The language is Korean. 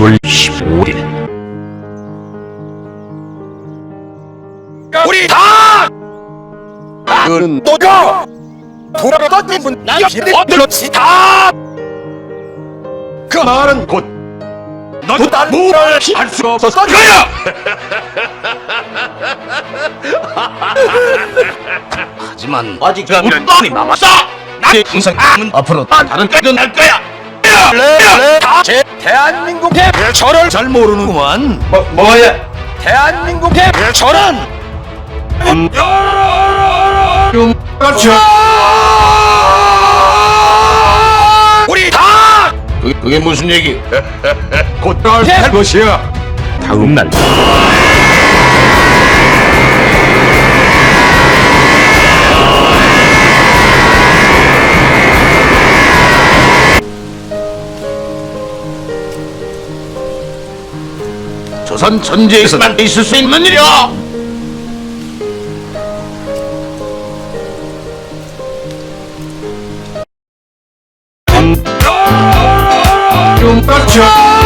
10월 15일. 우리 다 그는 너가 돌아가던 분 나의 어들었지 다 그 말은 곧 너도 날 뭐를 할수 없었을 거야! 하지만 아직 시간이 남았어 나의 인생은 앞으로 다른 때도 날 거야 제 대한민국 대표를 잘 모르는구만. 뭐, 뭐야 대한민국 대표는 그렇죠. 우리 다! 그게, 그게 무슨 얘기? 할 것이야. 다음 날 조선 전쟁에서만 있을 수 있는 일이야. 좀 그렇죠.